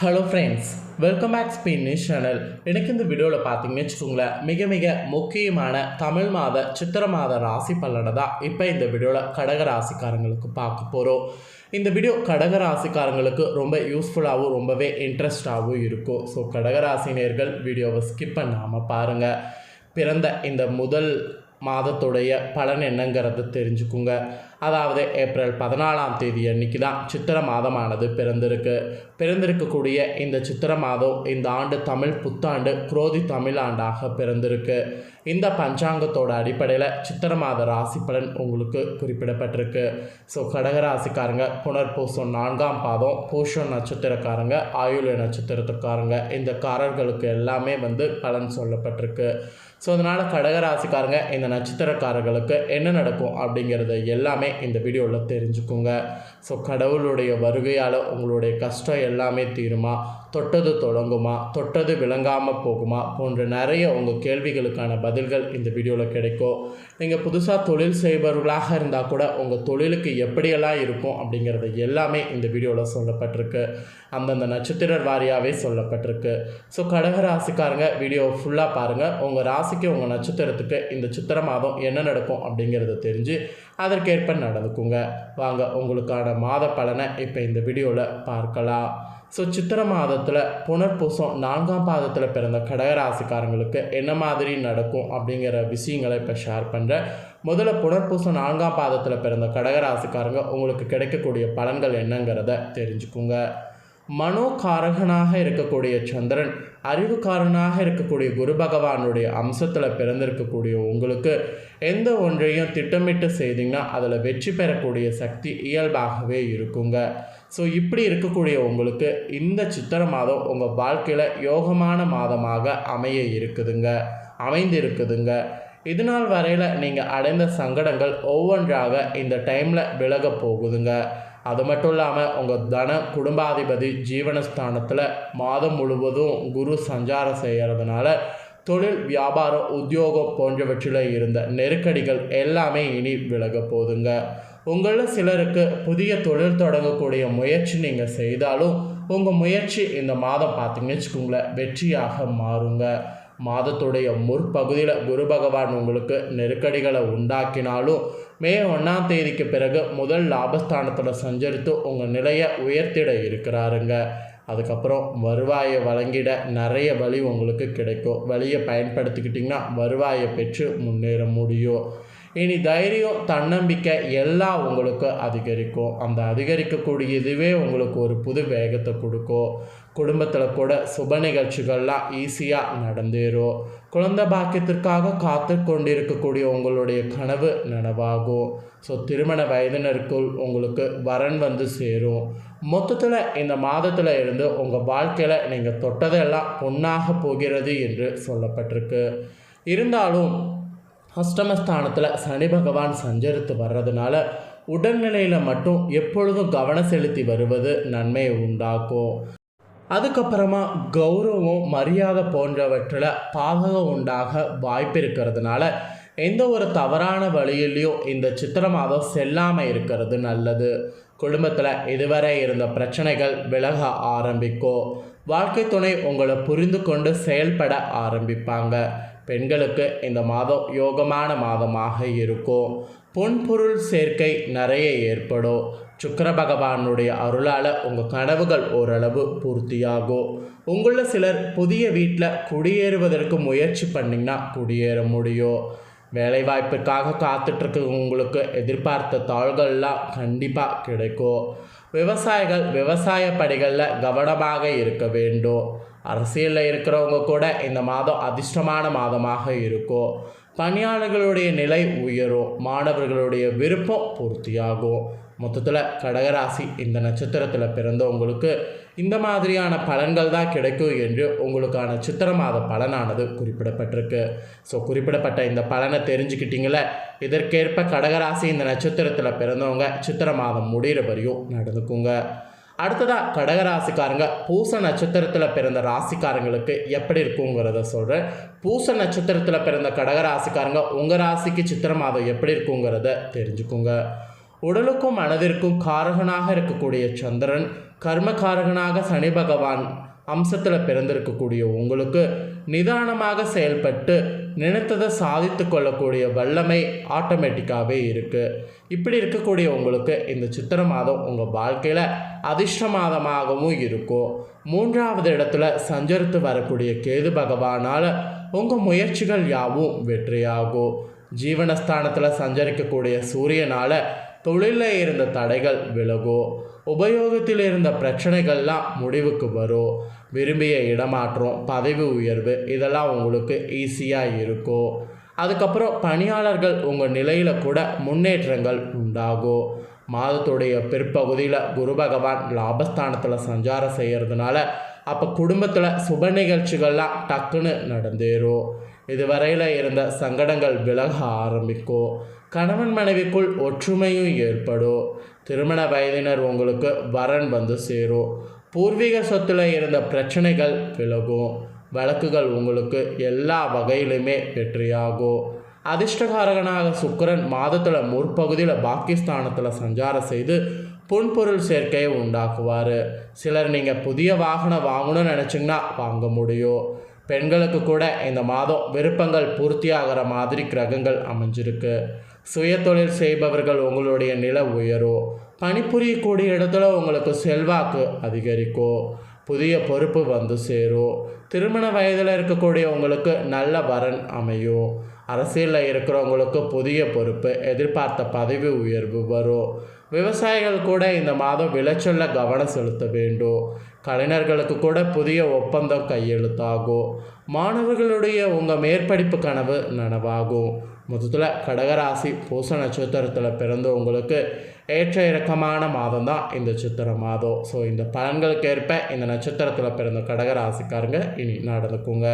Hello friends welcome back spin news channel எனக்கு இந்த வீடியோவில் பார்த்தீங்கன்னு வச்சுக்கோங்களேன் மிக மிக முக்கியமான தமிழ் மாத சித்திர மாத ராசி பலனை தான் இப்போ இந்த வீடியோவில் கடக ராசிக்காரங்களுக்கு பார்க்க போகிறோம் இந்த வீடியோ கடக ராசிக்காரங்களுக்கு ரொம்ப யூஸ்ஃபுல்லாகவும் ரொம்பவே இன்ட்ரெஸ்டாகவும் இருக்கும். ஸோ கடகராசினியர்கள் வீடியோவை ஸ்கிப் பண்ணாமல் பாருங்கள் பிறந்த இந்த முதல் மாதத்துடைய பலன் என்னங்கிறத தெரிஞ்சுக்குங்க. அதாவது ஏப்ரல் பதினாலாம் தேதி அன்னைக்கு தான் சித்திர மாதமானது பிறந்திருக்கு. பிறந்திருக்கக்கூடிய இந்த சித்திர மாதம் இந்த ஆண்டு தமிழ் புத்தாண்டு குரோதி தமிழ் ஆண்டாக பிறந்திருக்கு. இந்த பஞ்சாங்கத்தோட அடிப்படையில் சித்திர மாத ராசி பலன் உங்களுக்கு குறிப்பிடப்பட்டிருக்கு. ஸோ கடகராசிக்காரங்க புனர்பூசம் நான்காம் பாதம் பூஷம் நட்சத்திரக்காரங்க ஆயுள நட்சத்திரத்துக்காரங்க இந்த காரர்களுக்கு எல்லாமே வந்து பலன் சொல்லப்பட்டிருக்கு. ஸோ அதனால் கடகராசிக்காரங்க இந்த நட்சத்திரக்காரர்களுக்கு என்ன நடக்கும் அப்படிங்கிறத எல்லாமே இந்த வீடியோவில் தெரிஞ்சுக்குங்க. ஸோ கடவுளுடைய வருகையால் உங்களுடைய கஷ்டம் எல்லாமே தீருமா? தொட்டது தொடங்குமா? தொட்டது விளங்காமல் போகுமா? போன்ற நிறைய உங்கள் கேள்விகளுக்கான பதில்கள் இந்த வீடியோவில் கிடைக்கும். நீங்கள் புதுசாக தொழில் செய்பவர்களாக இருந்தால் கூட உங்கள் தொழிலுக்கு எப்படியெல்லாம் இருக்கும் அப்படிங்கிறது எல்லாமே இந்த வீடியோவில் சொல்லப்பட்டிருக்கு. அந்தந்த நட்சத்திர வாரியாகவே சொல்லப்பட்டிருக்கு. ஸோ கடகராசிக்காரங்க வீடியோ ஃபுல்லாக பாருங்கள் உங்கள் ராசிக்கு உங்கள் நட்சத்திரத்துக்கு இந்த சித்திர மாதம் என்ன நடக்கும் அப்படிங்கிறத தெரிஞ்சு அதற்கேற்ப நடந்துக்குங்க. வாங்க உங்களுக்கான மாத பலனை இப்போ இந்த வீடியோவில் பார்க்கலாம். ஸோ சித்திர மாதத்தில் புனர்பூசம் நான்காம் பாதத்தில் பிறந்த கடகராசிக்காரங்களுக்கு என்ன மாதிரி நடக்கும் அப்படிங்கிற விஷயங்களை இப்போ ஷேர் பண்ணுறேன் முதல்ல புனர்பூசம் நான்காம் பாதத்தில் பிறந்த கடகராசிக்காரங்க உங்களுக்கு கிடைக்கக்கூடிய பலன்கள் என்னங்கிறத தெரிஞ்சுக்குங்க. மனோகாரகனாக இருக்கக்கூடிய சந்திரன் அறிவுக்காரனாக இருக்கக்கூடிய குரு பகவானுடைய அம்சத்தில் பிறந்திருக்கக்கூடிய உங்களுக்கு எந்த ஒன்றையும் திட்டமிட்டு செய்தீங்கன்னா அதில் வெற்றி பெறக்கூடிய சக்தி இயல்பாகவே இருக்குங்க. ஸோ இப்படி இருக்கக்கூடிய உங்களுக்கு இந்த சித்திர மாதம் உங்கள் வாழ்க்கையில் யோகமான மாதமாக அமைய இருக்குதுங்க. அமைந்து இருக்குதுங்க இதனால் வரையில் நீங்கள் அடைந்த சங்கடங்கள் ஒவ்வொன்றாக இந்த டைமில் விலக போகுதுங்க. அது மட்டும் இல்லாமல் உங்கள் தன குடும்பாதிபதி ஜீவனஸ்தானத்தில் மாதம் முழுவதும் குரு சஞ்சாரம் செய்கிறதுனால தொழில் வியாபாரம் உத்தியோகம் போன்றவற்றில் இருந்த நெருக்கடிகள் எல்லாமே இனி விலக போதுங்க உங்களில் சிலருக்கு புதிய தொழில் தொடங்கக்கூடிய முயற்சி நீங்கள் செய்தாலும் உங்கள் முயற்சி இந்த மாதம் பார்த்தீங்கன்னு வச்சுக்கோங்களேன் வெற்றியாக மாறுங்க. மாதத்துடைய முற்பகுதியில் குரு பகவான் உங்களுக்கு நெருக்கடிகளை உண்டாக்கினாலும் மே ஒன்றாம் தேதிக்கு பிறகு முதல் லாபஸ்தானத்தில் சஞ்சரித்து உங்கள் நிலையை உயர்த்திட இருக்கிறாருங்க. அதுக்கப்புறம் வருவாயை வழங்கிட நிறைய வழி உங்களுக்கு கிடைக்கும். வழியை பயன்படுத்திக்கிட்டிங்கன்னா வருவாயை பெற்று முன்னேற முடியும். இனி தைரியம் தன்னம்பிக்கை எல்லாம் உங்களுக்கு அதிகரிக்கும். அந்த அதிகரிக்கக்கூடிய இதுவே உங்களுக்கு ஒரு புது வேகத்தை கொடுக்கும். குடும்பத்தில் கூட சுப நிகழ்ச்சிகள்லாம் ஈஸியாக நடந்தேறும். குழந்தை பாக்கியத்திற்காக காத்து கொண்டிருக்கக்கூடிய உங்களுடைய கனவு நனவாகும். ஸோ திருமண வயதினருக்குள் உங்களுக்கு வரன் வந்து சேரும். மொத்தத்தில் இந்த மாதத்தில் இருந்து உங்கள் வாழ்க்கையில் நீங்கள் தொட்டதெல்லாம் பொன்னாக போகிறது என்று சொல்லப்பட்டிருக்கு. இருந்தாலும் அஷ்டமஸ்தானத்தில் சனி பகவான் சஞ்சரித்து வர்றதுனால உடல்நிலையில் மட்டும் எப்பொழுதும் கவனம் செலுத்தி வருவது நன்மையை உண்டாக்கும். அதுக்கப்புறமா கௌரவம் மரியாதை போன்றவற்றில் பாதகம் உண்டாக வாய்ப்பு இருக்கிறதுனால எந்த ஒரு தவறான வழியிலையும் இந்த சித்திர மாதம் செல்லாமல் இருக்கிறது நல்லது. குடும்பத்தில் இதுவரை இருந்த பிரச்சனைகள் விலக ஆரம்பிக்கும். வாழ்க்கை துணை உங்களை புரிந்து கொண்டு செயல்பட ஆரம்பிப்பாங்க. பெண்களுக்கு இந்த மாதம் யோகமான மாதமாக இருக்கும். பொன்பொருள் சேர்க்கை நிறைய ஏற்படும். சுக்கர பகவானுடைய அருளால் உங்கள் கனவுகள் ஓரளவு பூர்த்தியாகும். உங்களில் சிலர் புதிய வீட்டில் குடியேறுவதற்கு முயற்சி பண்ணிங்கன்னா குடியேற முடியும். வேலைவாய்ப்புக்காக காத்துட்ருக்கு உங்களுக்கு எதிர்பார்த்த தாள்கள்லாம் கண்டிப்பாக கிடைக்கும். விவசாயிகள் விவசாய பணிகளில் கவனமாக இருக்க வேண்டும். அரசியலில் இருக்கிறவங்க கூட இந்த மாதம் அதிர்ஷ்டமான மாதமாக இருக்கும். பணியாளர்களுடைய நிலை உயரும். மாணவர்களுடைய விருப்பம் பூர்த்தியாகும். மொத்தத்தில் கடகராசி இந்த நட்சத்திரத்தில் பிறந்தவங்களுக்கு இந்த மாதிரியான பலன்கள் தான் கிடைக்கும் என்று உங்களுக்கான சித்திர மாத பலனானது குறிப்பிடப்பட்டிருக்கு. ஸோ குறிப்பிடப்பட்ட இந்த பலனை தெரிஞ்சுக்கிட்டீங்களே இதற்கேற்ப கடகராசி இந்த நட்சத்திரத்தில் பிறந்தவங்க சித்திர மாதம் முடிகிற வரையும் நடந்துக்குங்க. அடுத்ததாக கடகராசிக்காரங்க பூச நட்சத்திரத்தில் பிறந்த ராசிக்காரங்களுக்கு எப்படி இருக்குங்கிறத சொல்கிறேன் பூச நட்சத்திரத்தில் பிறந்த கடகராசிக்காரங்க உங்கள் ராசிக்கு சித்திர மாதம் எப்படி இருக்குங்கிறத தெரிஞ்சுக்குங்க. உடலுக்கும் மனதிற்கும் காரகனாக இருக்கக்கூடிய சந்திரன் கர்மகாரகனாக சனி பகவான் அம்சத்தில் பிறந்திருக்கக்கூடிய உங்களுக்கு நிதானமாக செயல்பட்டு நினைத்ததை சாதித்து கொள்ளக்கூடிய வல்லமை ஆட்டோமேட்டிக்காகவே இருக்குது இப்படி இருக்கக்கூடிய உங்களுக்கு இந்த சித்திரை மாதம் உங்கள் வாழ்க்கையில் அதிர்ஷ்ட மாதமாகவும் இருக்கும் மூன்றாவது இடத்துல சஞ்சரித்து வரக்கூடிய கேது பகவானால் உங்கள் முயற்சிகள் யாவும் வெற்றியாகும். ஜீவனஸ்தானத்தில் சஞ்சரிக்கக்கூடிய சூரியனால் தொழிலில் இருந்த தடைகள் விலகும் உபயோகத்தில் இருந்த பிரச்சனைகள்லாம் முடிவுக்கு வரும் விரும்பிய இடமாற்றம் பதவி உயர்வு இதெல்லாம் உங்களுக்கு ஈஸியாக இருக்கும் அதுக்கப்புறம் பணியாளர்கள் உங்கள் நிலையில் கூட முன்னேற்றங்கள் உண்டாகும் மாதத்துடைய பிற்பகுதியில் குரு பகவான் லாபஸ்தானத்தில் சஞ்சாரம் செய்கிறதுனால அப்போ குடும்பத்தில் சுப நிகழ்ச்சிகள்லாம் டக்குன்னு நடந்தேறும். இதுவரையில் இருந்த சங்கடங்கள் விலக ஆரம்பிக்கும் கணவன் மனைவிக்குள் ஒற்றுமையும் ஏற்படும். திருமண வயதினர் உங்களுக்கு வரன் வந்து சேரும். பூர்வீக சொத்தில் இருந்த பிரச்சனைகள் விலகும். வழக்குகள் உங்களுக்கு எல்லா வகையிலுமே வெற்றியாகும். அதிர்ஷ்டகாரகனாக சுக்கரன் மாதத்தில் முற்பகுதியில் பாகிஸ்தானத்தில் சஞ்சாரம் செய்து புன்பொருள் சேர்க்கையை உண்டாக்குவார். சிலர் நீங்கள் புதிய வாகனம் வாங்கணும்னு நினச்சிங்கன்னா வாங்க முடியும். பெண்களுக்கு கூட இந்த மாதம் விருப்பங்கள் பூர்த்தியாகிற மாதிரி கிரகங்கள் அமைஞ்சிருக்கு. சுயதொழில் செய்பவர்கள் உங்களுடைய நில உயரும் பணிபுரியக்கூடிய இடத்துல உங்களுக்கு செல்வாக்கு அதிகரிக்கும் புதிய பொறுப்பு வந்து சேரும் திருமண வயதில் இருக்கக்கூடிய உங்களுக்கு நல்ல வரன் அமையும் அரசியலில் இருக்கிறவங்களுக்கு புதிய பொறுப்பு எதிர்பார்த்த பதவி உயர்வு வரும் விவசாயிகள் கூட இந்த மாதம் விளைச்சலில் கவனம் செலுத்த வேண்டும் கலைஞர்களுக்கு கூட புதிய ஒப்பந்தம் கையெழுத்தாகும் மாணவர்களுடைய உங்கள் மேற்படிப்பு கனவு நனவாகும் மொத்தத்தில் கடகராசி பூச நட்சத்திரத்தில் பிறந்தவங்களுக்கு ஏற்ற இறக்கமான மாதம் தான் இந்த சித்திர மாதம். ஸோ இந்த பலன்களுக்கு ஏற்ப இந்த நட்சத்திரத்தில் பிறந்த கடகராசிக்காரங்க இனி நடந்துக்குங்க.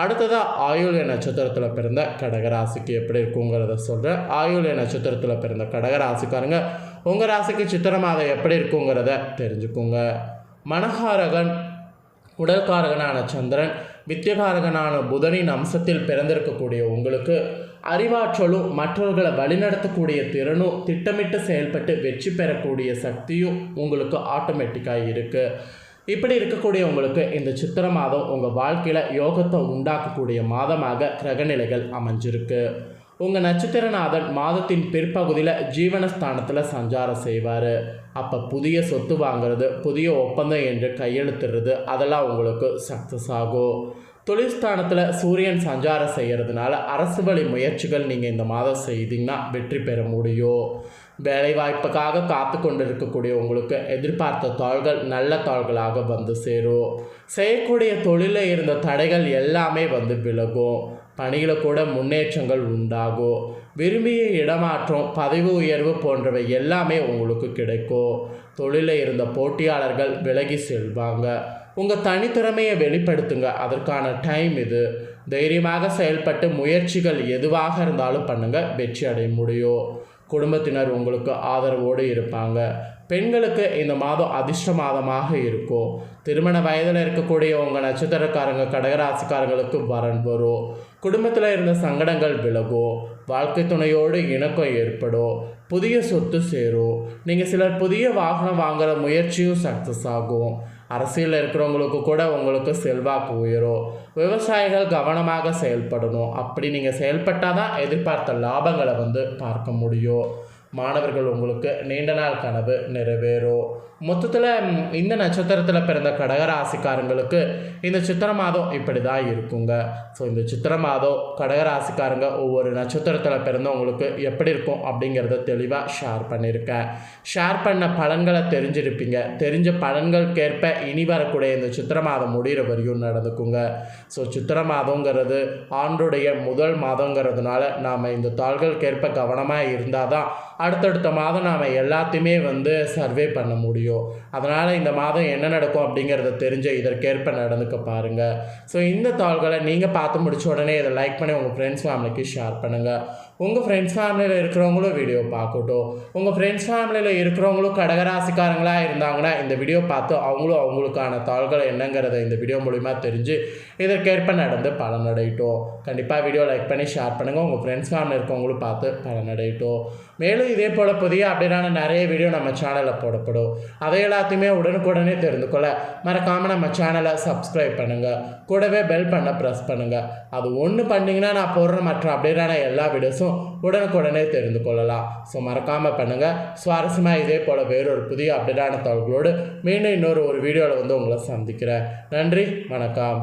அடுத்ததாக ஆயுள்ய நட்சத்திரத்தில் பிறந்த கடகராசிக்கு எப்படி இருக்குங்கிறத சொல்கிறேன் ஆயுள்ய நட்சத்திரத்தில் பிறந்த கடகராசிக்காரங்க உங்கள் ராசிக்கு சித்திர மாதம் எப்படி இருக்குங்கிறத தெரிஞ்சுக்குங்க. மனஹாரகன் உடல்காரகனான சந்திரன் வித்தியகாரகனான புதனின் அம்சத்தில் பிறந்திருக்கக்கூடிய உங்களுக்கு அறிவாற்றலும் மற்றவர்களை வழிநடத்தக்கூடிய திறனும் திட்டமிட்டு செயல்பட்டு வெற்றி பெறக்கூடிய சக்தியும் உங்களுக்கு ஆட்டோமேட்டிக்காக இருக்குது இப்படி இருக்கக்கூடிய உங்களுக்கு இந்த சித்திர மாதம் உங்கள் வாழ்க்கையில் யோகத்தை உண்டாக்கக்கூடிய மாதமாக கிரகநிலைகள் அமைஞ்சிருக்கு. உங்கள் நட்சத்திரநாதன் மாதத்தின் பிற்பகுதியில் ஜீவனஸ்தானத்தில் சஞ்சாரம் செய்வார். அப்போ புதிய சொத்து வாங்குறது புதிய ஒப்பந்தம் என்று கையெழுத்துறது அதெல்லாம் உங்களுக்கு சக்ஸஸ் ஆகும். தொழிற்ஸ்தானத்தில் சூரியன் சஞ்சாரம் செய்கிறதுனால அரசு வழி முயற்சிகள் நீங்கள் இந்த மாதம் செய்தீங்கன்னா வெற்றி பெற முடியும். வேலைவாய்ப்புக்காக காத்து கொண்டு இருக்கக்கூடிய உங்களுக்கு எதிர்பார்த்த தாள்கள் நல்ல தாள்களாக வந்து சேரும். செய்யக்கூடிய தொழிலில் இருந்த தடைகள் எல்லாமே வந்து விலகும். பணியில் கூட முன்னேற்றங்கள் உண்டாகும். விரும்பிய இடமாற்றம் பதவி உயர்வு போன்றவை எல்லாமே உங்களுக்கு கிடைக்கும். தொழிலில் இருந்த போட்டியாளர்கள் விலகி செல்வாங்க. உங்கள் தனித்திறமையை வெளிப்படுத்துங்க. அதற்கான டைம் இது. தைரியமாக செயல்பட்டு முயற்சிகள் எதுவாக இருந்தாலும் பண்ணுங்கள் வெற்றி அடைய முடியும். குடும்பத்தினர் உங்களுக்கு ஆதரவோடு இருப்பாங்க. பெண்களுக்கு இந்த மாதம் அதிர்ஷ்ட மாதமாக இருக்கும். திருமண வயதில் இருக்கக்கூடிய உங்கள் நட்சத்திரக்காரங்க கடகராசிக்காரங்களுக்கு வரன் வரும். குடும்பத்தில் இருந்த சங்கடங்கள் விலகும். வாழ்க்கை துணையோடு இணக்கம் ஏற்படும். புதிய சொத்து சேரும். நீங்கள் சிலர் புதிய வாகனம் வாங்குகிற முயற்சியும் சக்ஸஸ் ஆகும். அரசியலில் இருக்கிறவங்களுக்கு கூட உங்களுக்கு செல்வாக்கு உயரும் விவசாயிகள் கவனமாக செயல்படணும். அப்படி நீங்கள் செயல்பட்டால் தான் எதிர்பார்த்த லாபங்களை வந்து பார்க்க முடியும். மாணவர்கள் உங்களுக்கு நீண்ட நாள் கனவு நிறைவேறும். மொத்தத்தில் இந்த நட்சத்திரத்தில் பிறந்த கடகராசிக்காரங்களுக்கு இந்த சித்திர மாதம் இப்படி தான் இருக்குங்க. ஸோ இந்த சித்திர மாதம் கடகராசிக்காரங்க ஒவ்வொரு நட்சத்திரத்தில் பிறந்தவங்களுக்கு எப்படி இருக்கும் அப்படிங்கிறத தெளிவாக ஷேர் பண்ணியிருக்கேன் ஷேர் பண்ண பலன்களை தெரிஞ்சிருப்பீங்க. தெரிஞ்ச பலன்களுக்கேற்ப இனி வரக்கூடிய இந்த சித்திர மாதம் முடிகிற வரையும் நடந்துக்குங்க. ஸோ சித்திர மாதங்கிறது ஆண்டுடைய முதல் மாதங்கிறதுனால நாம் இந்த தாள்களுக்கேற்ப கவனமாக இருந்தால் தான் அடுத்தடுத்த மாதம் நாம் எல்லாத்தையுமே வந்து சர்வே பண்ண முடியும். அதனால் இந்த மாதம் என்ன நடக்கும் அப்படிங்கிறத தெரிஞ்ச இதற்கேற்ப நடந்துக்க பாருங்கள் ஸோ இந்த தாள்களை நீங்கள் பார்த்து முடிச்ச உடனே இதை லைக் பண்ணி உங்கள் ஃப்ரெண்ட்ஸ் ஃபேமிலிக்கு ஷேர் பண்ணுங்கள் உங்கள் ஃப்ரெண்ட்ஸ் ஃபேமிலியில் இருக்கிறவங்களும் வீடியோ பார்க்கட்டும். உங்கள் ஃப்ரெண்ட்ஸ் ஃபேமிலியில் இருக்கிறவங்களும் கடகராசிக்காரங்களாக இருந்தாங்கன்னா இந்த வீடியோ பார்த்து அவங்களும் அவங்களுக்கான தாள்கள் என்னங்கிறத இந்த வீடியோ மூலிமா தெரிஞ்சு இதற்கேற்ப நடந்து பலனடையட்டும். கண்டிப்பாக வீடியோ லைக் பண்ணி ஷேர் பண்ணுங்கள் உங்கள் ஃப்ரெண்ட்ஸ் ஃபேமிலி இருக்கவங்களும் பார்த்து பலனடையட்டும். மேலும் இதே போல் புதிய அப்படின்னா நிறைய வீடியோ நம்ம சேனலில் போடப்படும். அதை எல்லாத்தையுமே உடனுக்குடனே தெரிந்து கொள்ள மறக்காமல் நம்ம சேனலை சப்ஸ்கிரைப் பண்ணுங்கள் கூடவே பெல் பண்ண ப்ரெஸ் பண்ணுங்கள் அது ஒன்று பண்ணிங்கன்னா நான் போடுற மற்ற அப்படின்னா எல்லா வீடியோஸும் உடனுக்குடனே தெரிந்து கொள்ளலாம். ஸோ மறக்காமல் பண்ணுங்கள் சுவாரஸ்யமாக இதே போல் வேறொரு புதிய அப்டேட்டான தகவல்களோடு மீண்டும் இன்னொரு ஒரு வீடியோவில் வந்து உங்களை சந்திக்கிறேன். நன்றி வணக்கம்.